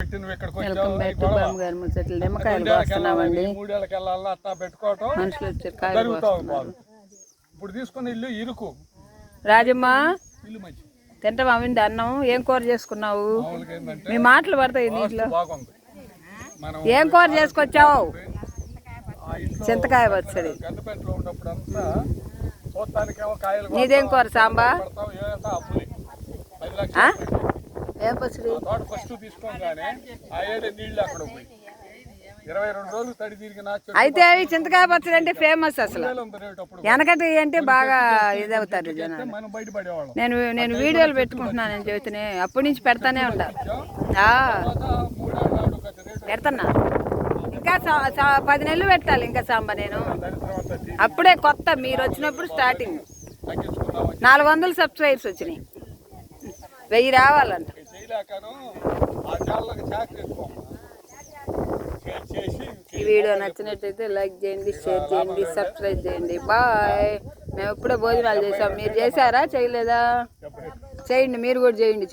Welcome back to ముచ్చట్లు. నిమ్మకాయలు కోస్తున్నామండి. మనుషులు కాయలు కోస్తున్నారు. ఇప్పుడు ఇల్లు ఇరుకు. రాజమ్మ తింటావా అవింది అన్నం? ఏం కూర చేసుకున్నావు? మీ మాటలు పడతాయి నీటిలో ఏం కూర చేసుకొచ్చావు? చింతకాయ పచ్చడి. నీదేం కూర సాంబా? తోట ఫస్ట్ తీసుకోగానే ఆ ఏడే అక్కడ పోయి. ఇరవై రెండు రోజులు తడి తిరిగిన అయితే అవి చింతకాయ పచ్చడి అంటే ఫేమస్ అసలు. వెనకటి అంటే బాగా ఇదవుతారు జనాలు. మనం బయటపడేవాళ్ళం. నేను నేను వీడియోలు పెట్టుకుంటున్నాను చెబుతూనే అప్పటి నుంచి పెడతానే ఉండా ఆ, తర్వాత మూడేళ్ళ నాడు గత రేటు. పెడతానా ఇంకా పది నెలలు పెట్టాలి ఇంకా సాంబ నేను. అప్పుడే కొత్త మీరు వచ్చినప్పుడు స్టార్టింగ్ నాలుగు వందల సబ్స్క్రైబ్స్ వచ్చినాయి. వెయ్యి రావాలంట. ఆ ఈ వీడియో నచ్చినట్టయితే లైక్ చేయండి షేర్ చేయండి సబ్స్క్రైబ్ చేయండి. బాయ్. మేము ఇప్పుడే భోజనాలు చేసాం మీరు చేశారా? చేయలేదా? చేయండి మీరు కూడా చేయండి.